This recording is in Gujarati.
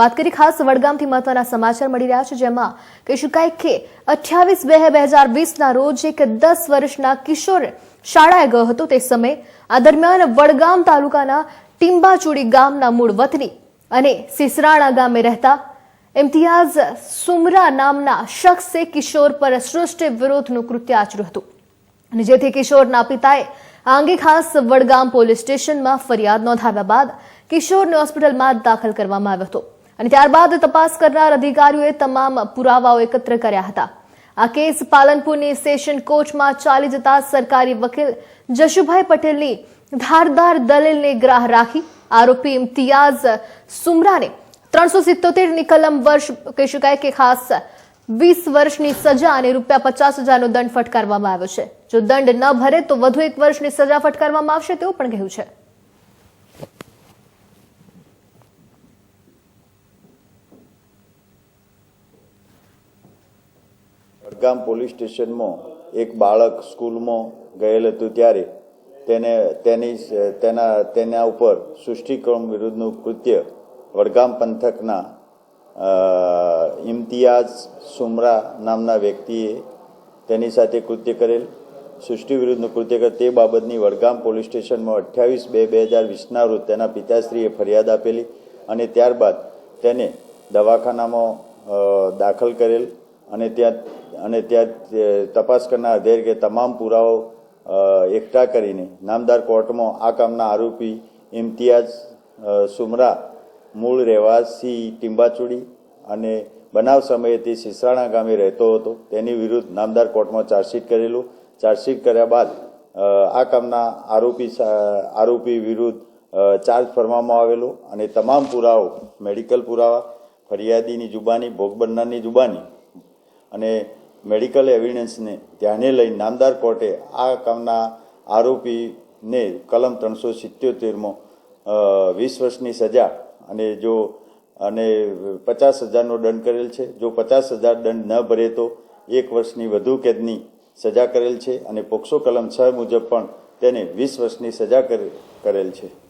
વાત કરી ખાસ વડગામથી મહત્વના સમાચાર મળી રહ્યા છે, જેમાં કહીશું કે અઠ્યાવીસ બે બે હજાર વીસના રોજ એક દસ વર્ષના કિશોર શાળાએ ગયો હતો. તે સમયે આ દરમિયાન વડગામ તાલુકાના ટીંબાચુડી ગામના મૂળ વતની અને સિસરાણા ગામે રહેતા ઇમ્તિયાઝ સુમરા નામના શખ્સે કિશોર પર સૃષ્ટિ વિરોધનું કૃત્ય આચર્યું હતું. અને જેથી કિશોરના પિતાએ આ અંગે ખાસ વડગામ પોલીસ સ્ટેશનમાં ફરિયાદ નોંધાવ્યા બાદ કિશોરને હોસ્પિટલમાં દાખલ કરવામાં આવ્યો હતો. અને ત્યારબાદ તપાસ કરનાર અધિકારીઓએ તમામ પુરાવાઓ એકત્ર કર્યા હતા. આ કેસ પાલનપુરની સેશન કોર્ટમાં ચાલી જતા સરકારી વકીલ જશુભાઈ પટેલની ધારદાર દલીલને ગ્રાહ રાખી આરોપી ઇમ્તિયાઝ સુમરાને ત્રણસો સિત્તોતેરની કલમ વર્ષ કહી શકાય કે ખાસ વીસ વર્ષની સજા અને રૂપિયા પચાસ હજારનો દંડ ફટકારવામાં આવ્યો છે. જો દંડ ન ભરે તો વધુ એક વર્ષની સજા ફટકારવામાં આવશે તેવું પણ કહ્યું છે. વડગામ પોલીસ સ્ટેશનમાં એક બાળક સ્કૂલમાં ગયેલ હતું ત્યારે તેને તેની તેના તેના ઉપર સૃષ્ટિક્રમ વિરુદ્ધનું કૃત્ય વડગામ પંથકના ઇમ્તિયાઝ સુમરા નામના વ્યક્તિએ તેની સાથે કૃત્ય કરેલ. સૃષ્ટિ વિરુદ્ધનું કૃત્ય કરે તે બાબતની વડગામ પોલીસ સ્ટેશનમાં અઠ્યાવીસ બે બે હજાર વીસના રોજ તેના પિતાશ્રીએ ફરિયાદ આપેલી અને ત્યારબાદ તેને દવાખાનામાં દાખલ કરેલ અને ત્યાં અને ત્યાં તપાસ કરનાર અધ્યક્ષે તમામ પુરાવો એકઠા કરીને નામદાર કોર્ટમાં આ કામના આરોપી ઇમ્તિયાઝ સુમરા, મૂળ રહેવાસી ટીંબાચુડી અને બનાવ સમયે તે સિસરાણા ગામે રહેતો હતો. તેની વિરુદ્ધ નામદાર કોર્ટમાં ચાર્જશીટ કરેલું. ચાર્જશીટ કર્યા બાદ આ કામના આરોપી આરોપી વિરુદ્ધ ચાર્જ ફરવામાં આવેલો અને તમામ પુરાવો, મેડિકલ પુરાવા, ફરિયાદીની જુબાની ભોગ બનનારની જુબાની અને મેડિકલ એવિડન્સને ધ્યાને લઈ નામદાર કોર્ટે આ કામના આરોપીને કલમ ત્રણસો સિત્યોતેરમાં વીસ વર્ષની સજા અને જો, અને પચાસ હજારનો દંડ કરેલ છે. જો પચાસ હજાર દંડ ન ભરે તો એક વર્ષની વધુ કેદની સજા કરેલ છે અને પોક્સો કલમ છ મુજબ પણ તેને વીસ વર્ષની સજા કરે- કરેલ છે.